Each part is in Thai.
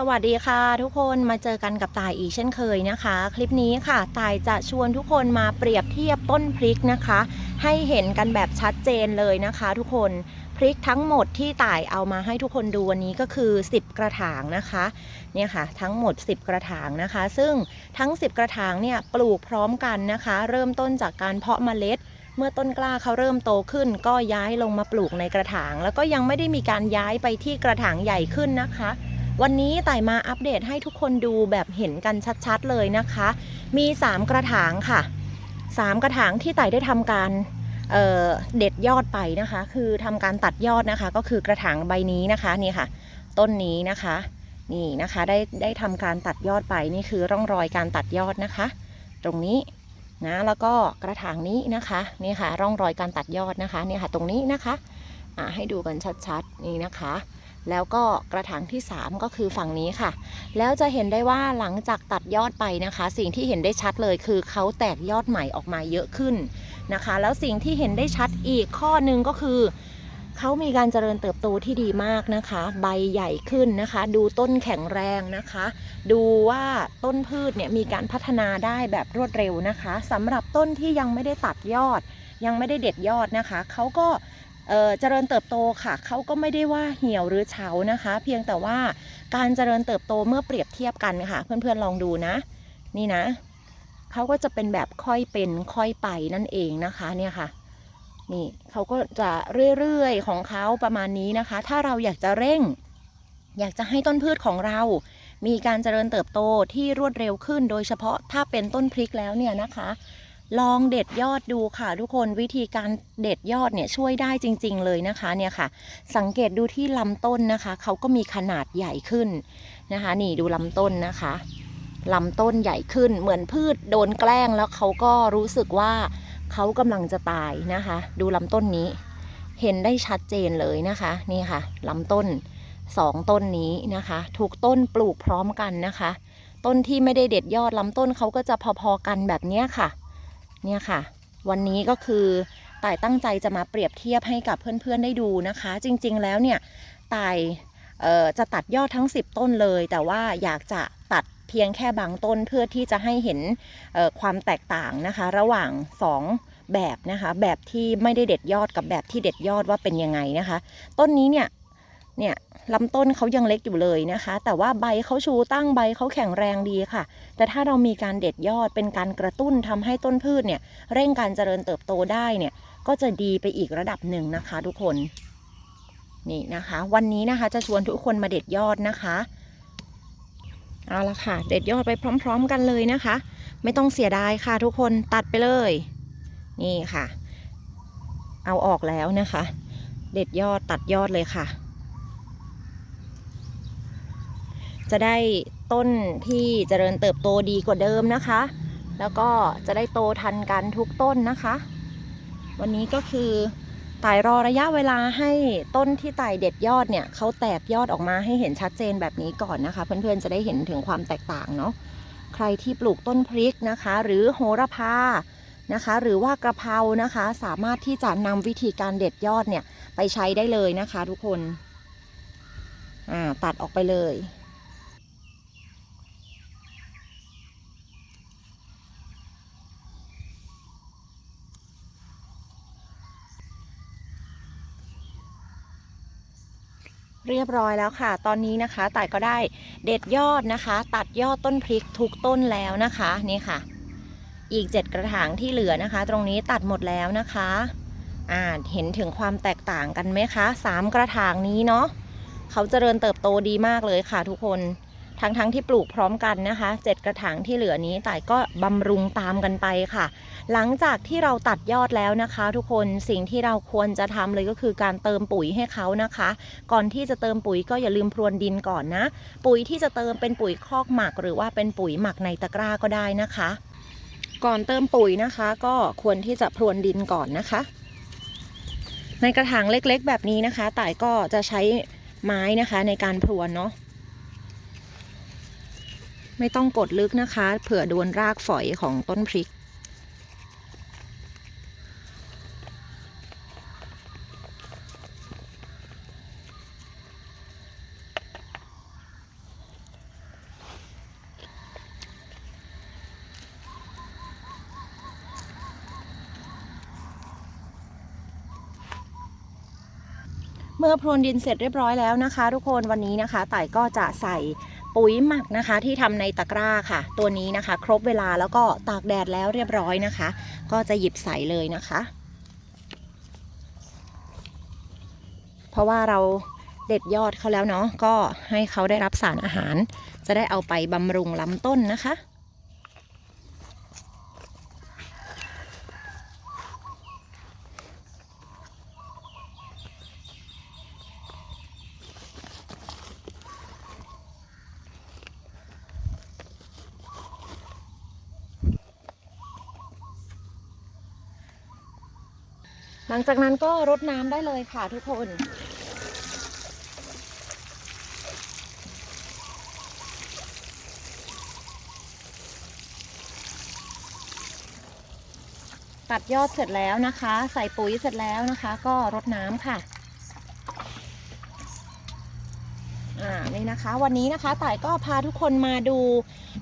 สวัสดีค่ะทุกคนมาเจอกันกับตายอีกเช่นเคยนะคะ คลิปนี้ค่ะตายจะชวนทุกคนมาเปรียบเทียบต้นพริกนะคะ ให้เห็นกันแบบชัดเจนเลยนะคะ ทุกคนพริกทั้งหมดที่ตายเอามาให้ทุกคนดูวันนี้ก็คือ 10 กระถางนะคะเนี่ยค่ะทั้งหมด 10 กระถางนะคะ ซึ่งทั้ง 10 กระถางเนี่ยปลูกพร้อมกันนะคะ เริ่มต้นจากการเพาะเมล็ดเมื่อต้นกล้าเขาเริ่มโตขึ้น ก็ย้ายลงมาปลูกในกระถาง แล้วก็ยังไม่ได้มีการย้ายไปที่กระถางใหญ่ขึ้นนะคะ วันนี้ไต่มาอัปเดตให้ทุกคนดูแบบเห็นกันชัดๆเลยนะคะ มี 3 กระถางค่ะ 3 กระถางที่ไต่ได้ทำการเเด็ดยอดไปนะคะ คือทำการตัดยอดนะคะ ก็คือกระถางใบนี้นะคะนี่ค่ะ ต้นนี้นะคะนี่นะคะได้ได้ทำการตัดยอดไปนี่คือร่องรอยการตัดยอดนะคะ ตรงนี้นะแล้วก็กระถางนี้นะคะนี่ค่ะร่องรอยการตัดยอดนะคะเนี่ยค่ะตรงนี้นะคะอ่าให้ดูกันชัดๆนี่นะคะ แล้วก็กระถางที่ 3 ก็คือฝั่งนี้ค่ะ แล้วจะเห็นได้ว่าหลังจากตัดยอดไปนะคะ สิ่งที่เห็นได้ชัดเลยคือเขาแตกยอดใหม่ออกมาเยอะขึ้นนะคะ แล้วสิ่งที่เห็นได้ชัดอีกข้อหนึ่งก็คือเขามีการเจริญเติบโตที่ดีมากนะคะ ใบใหญ่ขึ้นนะคะ ดูต้นแข็งแรงนะคะ ดูว่าต้นพืชเนี่ยมีการพัฒนาได้แบบรวดเร็วนะคะสำหรับต้นที่ยังไม่ได้ตัดยอด ยังไม่ได้เด็ดยอดนะคะเขาก็เเจริญเติบโตค่ะเขาก็ไม่ได้ว่าเหี่ยวหรือเฉานะคะ เพียงแต่ว่าการเจริญเติบโตเมื่อเปรียบเทียบกันค่ะ เพื่อนๆลองดูนะ นี่นะเขาก็จะเป็นแบบค่อยเป็นค่อยไปนั่นเองนะคะเนี่ยค่ะนี่เขาก็จะเรื่อยๆของเขาประมาณนี้นะคะ ถ้าเราอยากจะเร่ง อยากจะให้ต้นพืชของเรา มีการเจริญเติบโตที่รวดเร็วขึ้น โดยเฉพาะถ้าเป็นต้นพริกแล้วเนี่ยนะคะ ลองเด็ดยอดดูค่ะทุกคนวิธีการเด็ดยอดเนี่ยช่วยได้จริง ๆ เลยนะคะเนี่ยค่ะ สังเกตดูที่ลำต้นนะคะเขาก็มีขนาดใหญ่ขึ้นนะคะ นี่ดูลำต้นนะคะลำต้นใหญ่ขึ้นเหมือนพืชโดนแกล้งแล้วเขาก็รู้สึกว่าเขากำลังจะตายนะคะ ดูลำต้นนี้ เห็นได้ชัดเจนเลยนะคะนี่ค่ะลำต้นสองต้นนี้นะคะถูกต้นปลูกพร้อมกันนะคะ ต้นที่ไม่ได้เด็ดยอดลำต้นเขาก็จะพอๆกันแบบนี้ค่ะ เนี่ยค่ะ วันนี้ก็คือต่ายตั้งใจจะมาเปรียบเทียบให้กับเพื่อนๆได้ดูนะคะ จริงๆแล้วเนี่ยต่ายจะตัดยอดทั้ง 10 ต้นเลย แต่ว่าอยากจะตัดเพียงแค่บางต้นเพื่อที่จะให้เห็นความแตกต่างนะคะ ระหว่าง 2 แบบนะคะ แบบที่ไม่ได้เด็ดยอดกับแบบที่เด็ดยอดว่าเป็นยังไงนะคะ ต้นนี้เนี่ยเนี่ย ลำต้นเขายังเล็กอยู่เลยนะคะ แต่ว่าใบเขาชูตั้งใบเขาแข็งแรงดีค่ะ แต่ถ้าเรามีการเด็ดยอดเป็นการกระตุ้นทำให้ต้นพืชเนี่ยเร่งการเจริญเติบโตได้เนี่ยก็จะดีไปอีกระดับหนึ่งนะคะทุกคนนี่นะคะ วันนี้นะคะจะชวนทุกคนมาเด็ดยอดนะคะเอาละค่ะ เด็ดยอดไปพร้อม ๆ กันเลยนะคะ ไม่ต้องเสียดายค่ะทุกคนตัดไปเลย นี่ค่ะ เอาออกแล้วนะคะ เด็ดยอดตัดยอดเลยค่ะ จะได้ต้นที่เจริญเติบโตดีกว่าเดิมนะคะ แล้วก็จะได้โตทันกันทุกต้นนะคะ วันนี้ก็คือไต่รอระยะเวลาให้ต้นที่ไต่เด็ดยอดเนี่ยเขาแตกยอดออกมาให้เห็นชัดเจนแบบนี้ก่อนนะคะ เพื่อนๆจะได้เห็นถึงความแตกต่างเนาะใครที่ปลูกต้นพริกนะคะ หรือโหระพานะคะ หรือว่ากระเพรานะคะ สามารถที่จะนำวิธีการเด็ดยอดเนี่ยไปใช้ได้เลยนะคะทุกคน อ่าตัดออกไปเลย เรียบร้อยแล้วค่ะ ตอนนี้นะคะต่ายก็ได้เด็ดยอดนะคะ ตัดยอดต้นพริกทุกต้นแล้วนะคะนี่ค่ะ อีก 7 กระถางที่เหลือนะคะ ตรงนี้ตัดหมดแล้วนะคะอ่าเห็นถึงความแตกต่างกันไหมคะสามกระถางนี้เนาะเขาเจริญเติบโตดีมากเลยค่ะทุกคน ทั้งๆทที่ปลูกพร้อมกันนะคะเจ็ดกระถางที่เหลือนี้แต่ก็บำรุงตามกันไปค่ะ หลังจากที่เราตัดยอดแล้วนะคะ ทุกคนสิ่งที่เราควรจะทำเลยก็คือการเติมปุ๋ยให้เขานะคะ ก่อนที่จะเติมปุ๋ยก็อย่าลืมพรวนดินก่อนนะ ปุ๋ยที่จะเติมเป็นปุ๋ยคอกหมัก หรือว่าเป็นปุ๋ยหมักในตะกร้าก็ได้นะคะ ก่อนเติมปุ๋ยนะคะ ก็ควรที่จะพรวนดินก่อนนะคะ ในกระถางเล็กๆ แบบนี้นะคะต่ายก็จะใช้ไม้นะคะในการพรวนเนาะ ไม่ต้องกดลึกนะคะ เผื่อดวนรากฝอยของต้นพริก เมื่อพรวนดินเสร็จเรียบร้อยแล้วนะคะ ทุกคนวันนี้นะคะไต่ก็จะใส่ ปุ๋ยหมักนะคะ ที่ทำในตะกร้าค่ะ ตัวนี้นะคะ ครบเวลาแล้วก็ตากแดดแล้วเรียบร้อยนะคะ ก็จะหยิบใส่เลยนะคะ เพราะว่าเราเด็ดยอดเขาแล้วเนาะก็ให้เขาได้รับสารอาหาร จะได้เอาไปบำรุงลำต้นนะคะ ลังจากนั้นก็รดน้ำได้เลยค่ะทุกคน ตัดยอดเสร็จแล้วนะคะ ใส่ปุ๋ยเสร็จแล้วนะคะ ก็รดน้ำค่ะ อ่า นี่ นะคะ วันนี้นะคะต่ายก็พาทุกคนมาดู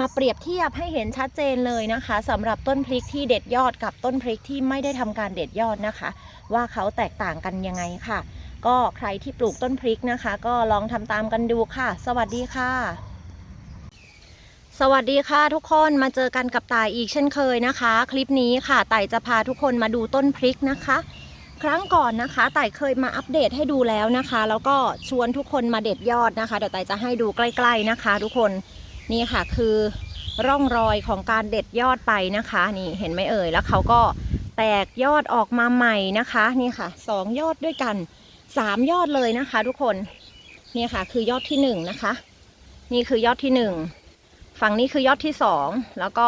มาเปรียบเทียบให้เห็นชัดเจนเลยนะคะสำหรับต้นพริกที่เด็ดยอดกับต้นพริกที่ไม่ได้ทำการเด็ดยอดนะคะ ว่าเขาแตกต่างกันยังไงค่ะ ก็ใครที่ปลูกต้นพริกนะคะ ก็ลองทำตามกันดูค่ะ สวัสดีค่ะสวัสดีค่ะทุกคนมาเจอกันกับต่ายอีกเช่นเคยนะคะ คลิปนี้ค่ะต่ายจะพาทุกคนมาดูต้นพริกนะคะ ครั้งก่อนนะคะต่เคยมาอัปเดตให้ดูแล้วนะคะ แล้วก็ชวนทุกคนมาเด็ดยอดนะคะ เดี๋ยวต่จะให้ดูใกล้ ๆนะคะ ทุกคนนี่ค่ะคือร่องรอยของการเด็ดยอดไปนะคะ นี่เห็นไหมเอ่ยแล้วเขาก็แตกยอดออกมาใหม่นะคะนี่ค่ะสองยอดด้วยกันสามยอดเลยนะคะ ทุกคนนี่ค่ะ คือยอดที่หนึ่งนะคะ นี่คือยอดที่หนึ่งฝั่งนี้คือยอดที่สองแล้วก็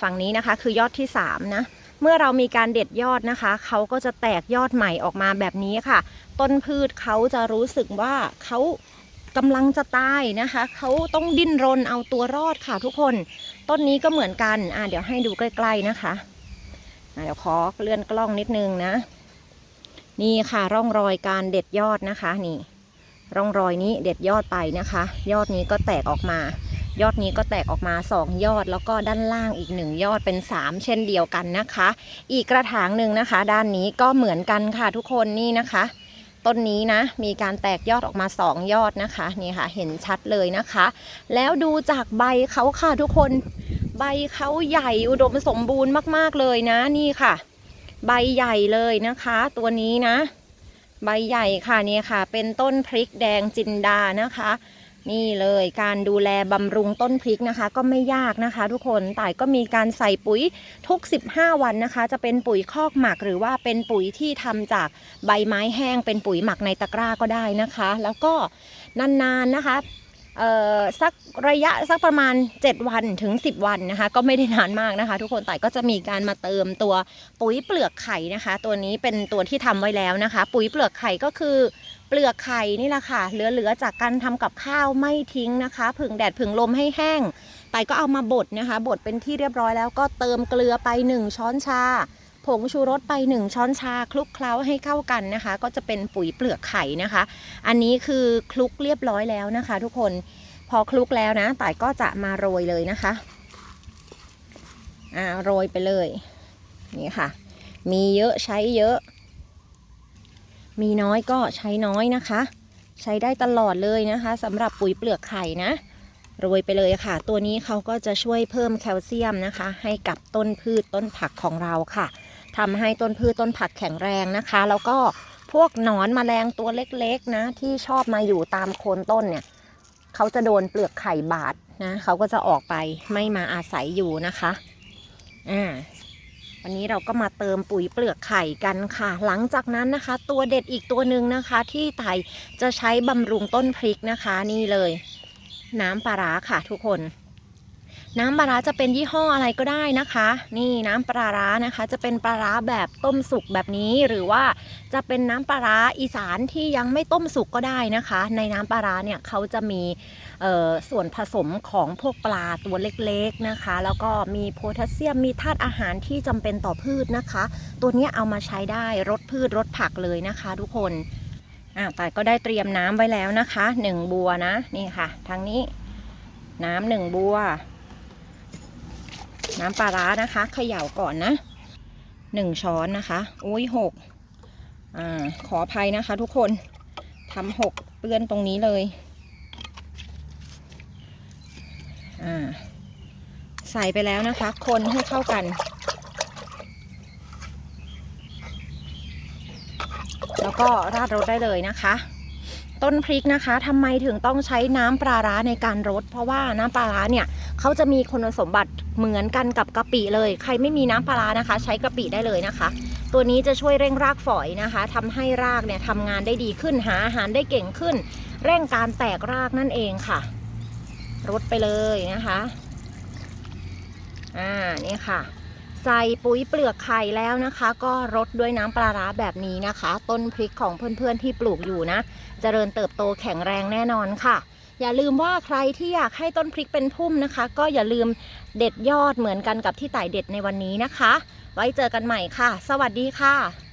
ฝั่งนี้นะคะ คือยอดที่สามนะ เมื่อเรามีการเด็ดยอดนะคะ เขาก็จะแตกยอดใหม่ออกมาแบบนี้ค่ะ ต้นพืชเขาจะรู้สึกว่าเขากำลังจะตายนะคะ เขาต้องดิ้นรนเอาตัวรอดค่ะทุกคน ต้นนี้ก็เหมือนกันอ่าเดี๋ยวให้ดูใกล้ๆนะคะะเดี๋ยวขอเลื่อนกล้องนิดนึงนะ นี่ค่ะร่องรอยการเด็ดยอดนะคะ นี่ ร่องรอยนี้เด็ดยอดไปนะคะ ยอดนี้ก็แตกออกมา ยอดนี้ก็แตกออกมา 2 ยอดแล้วก็ด้านล่างอีก 1 ยอดเป็น 3 เช่นเดียวกันนะคะ อีกกระถางหนึ่งนะคะ ด้านนี้ก็เหมือนกันค่ะทุกคนนี่นะคะ ต้นนี้นะมีการแตกยอดออกมา 2 ยอดนะคะนี่ค่ะเห็นชัดเลยนะคะ แล้วดูจากใบเขาค่ะทุกคนใบเขาใหญ่อุดมสมบูรณ์มากๆเลยนะนี่ค่ะ ใบใหญ่เลยนะคะ ตัวนี้นะ ใบใหญ่ค่ะนี่ค่ะ เป็นต้นพริกแดงจินดานะคะ นี่เลยการดูแลบำรุงต้นพริกนะคะ ก็ไม่ยากนะคะทุกคนแต่ายก็มีการใส่ปุ๋ยทุก 15 วันนะคะ จะเป็นปุ๋ยคอกหมัก หรือว่าเป็นปุ๋ยที่ทำจากใบไม้แห้ง เป็นปุ๋ยหมักในตะกร้าก็ได้นะคะ แล้วก็นานๆนะคะสักระยะสักประมาณ 7 วันถึง 10 วันนะคะ ก็ไม่ได้นานมากนะคะ ทุกคนแต่ก็จะมีการมาเติมตัวปุ๋ยเปลือกไข่นะคะ ตัวนี้เป็นตัวที่ทำไว้แล้วนะคะ ปุ๋ยเปลือกไข่ก็คือ เปลือกไข่นี่แหละค่ะ เหลือๆจากการทำกับข้าวไม่ทิ้งนะคะ ผึ่งแดดผึ่งลมให้แห้งไต่ก็เอามาบดนะคะ บดเป็นที่เรียบร้อยแล้วก็เติมเกลือไป 1 ช้อนชา ผงชูรสไป 1 ช้อนชา คลุกเคล้าให้เข้ากันนะคะ ก็จะเป็นปุ๋ยเปลือกไข่นะคะ อันนี้คือคลุกเรียบร้อยแล้วนะคะ ทุกคน พอคลุกแล้วนะไต่ก็จะมาโรยเลยนะคะ อ่าโรยไปเลย นี่ค่ะ มีเยอะใช้เยอะ มีน้อยก็ใช้น้อยนะคะ ใช้ได้ตลอดเลยนะคะสำหรับปุ๋ยเปลือกไข่นะโรยไปเลยค่ะ ตัวนี้เขาก็จะช่วยเพิ่มแคลเซียมนะคะ ให้กับต้นพืชต้นผักของเราค่ะทำให้ต้นพืชต้นผักแข็งแรงนะคะ แล้วก็พวกหนอนแมลงตัวเล็กๆนะ ที่ชอบมาอยู่ตามโคนต้นเนี่ยเขาจะโดนเปลือกไข่บาดนะเขาก็จะออกไปไม่มาอาศัยอยู่นะคะอ่า วันนี้เราก็มาเติมปุ๋ยเปลือกไข่กันค่ะ หลังจากนั้นนะคะ ตัวเด็ดอีกตัวหนึ่งนะคะ ที่ไทยจะใช้บำรุงต้นพริกนะคะ นี่เลย น้ำปลาร้าค่ะทุกคน น้ำปลาร้าจะเป็นยี่ห้ออะไรก็ได้นะคะ นี่น้ำปลาร้านะคะ จะเป็นปลาร้าแบบต้มสุกแบบนี้ หรือว่าจะเป็นน้ำปลาร้าอีสานที่ยังไม่ต้มสุกก็ได้นะคะ ในน้ำปลาร้าเนี่ยเขาจะมีส่วนผสมของพวกปลาตัวเล็กๆนะคะ แล้วก็มีโพแทสเซียมมีธาตุอาหารที่จำเป็นต่อพืชนะคะ ตัวนี้เอามาใช้ได้รดพืชรดผักเลยนะคะ ทุกคนอ่าแต่ก็ได้เตรียมน้ำไว้แล้วนะคะหนึ่งบัวนะนี่ค่ะทางนี้น้ำหนึ่งบัว น้ำปลาร้านะคะเขย่าก่อนนะหนึ่งช้อนนะคะโอ้ยหกอ่าขออภัยนะคะ ทุกคนทำหกเปื้อนตรงนี้เลยอ่าใส่ไปแล้วนะคะ คนให้เข้ากัน แล้วก็ราดรสได้เลยนะคะ ต้นพริกนะคะทำไมถึงต้องใช้น้ำปลาร้าในการรสเพราะว่าน้ำปลาร้าเนี่ยเขาจะมีคุณสมบัติเหมือนกันกับกะปิเลย ใครไม่มีน้ำปลาร้านะคะ ใช้กะปิได้เลยนะคะ ตัวนี้จะช่วยเร่งรากฝอยนะคะทำให้รากเนี่ยทำงานได้ดีขึ้นหาอาหารได้เก่งขึ้น เร่งการแตกรากนั่นเองค่ะรดไปเลยนะคะอ่านี่ค่ะ ใส่ปุ๋ยเปลือกไข่แล้วนะคะ ก็รดด้วยน้ำปลาร้าแบบนี้นะคะ ต้นพริกของเพื่อนๆที่ปลูกอยู่นะเจริญเติบโตแข็งแรงแน่นอนค่ะ อย่าลืมว่าใครที่อยากให้ต้นพริกเป็นพุ่มนะคะ ก็อย่าลืมเด็ดยอดเหมือนกันกับที่ไต่เด็ดในวันนี้นะคะ ไว้เจอกันใหม่ค่ะ สวัสดีค่ะ